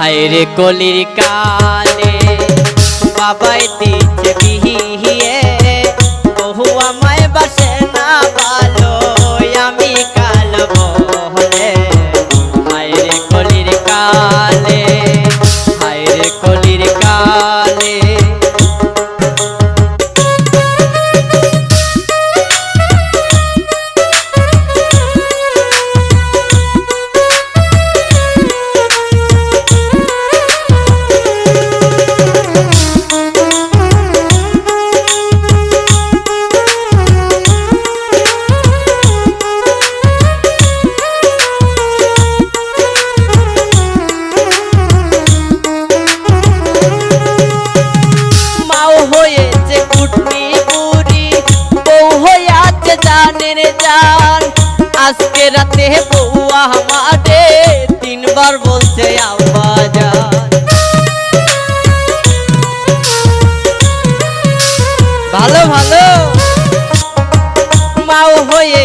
হায় রে কলির কালে বাবাই দিচ্ছে বিহি ঘাটে তিনবার বলছে আব্বা ভালো ভালো। মাও হয়ে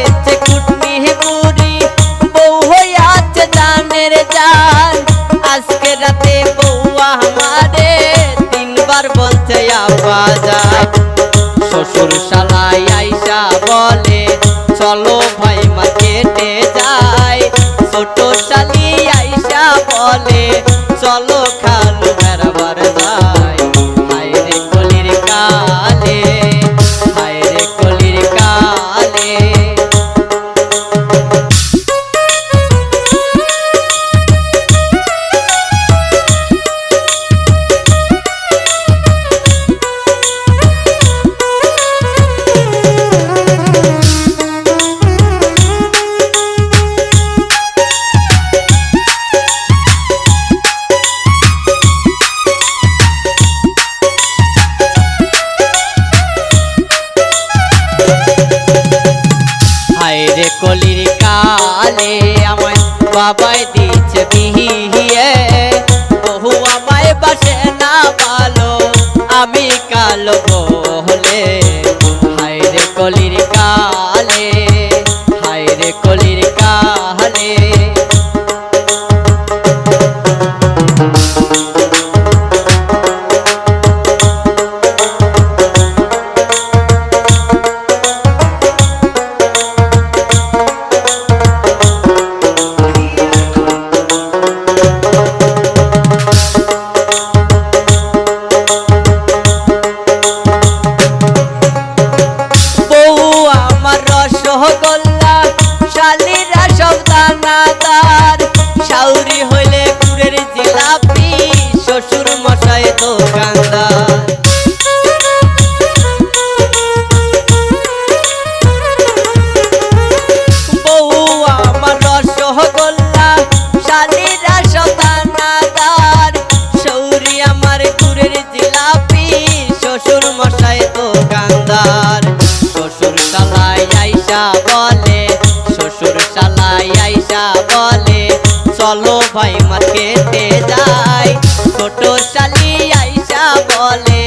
ওরে কলির কালে আমায় বাবাই দিচ্ছে বিহিয়ে বহু আমায় বাসে না ভালো আমি কালো আইসা বলে, শ্বশুর শালায় আইসা বলে, চলো ভাই মার্কেটে যাই। ছোট চালি আইসা বলে,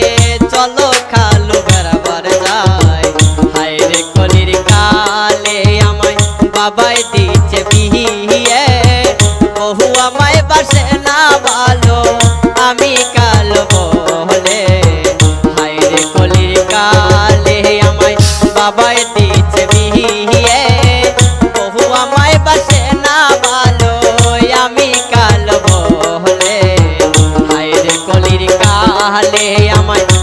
চলো খালো বরাবর যাই। হায় রে কলির কালে আমায় বাবাই দিচ্ছে বি আমায়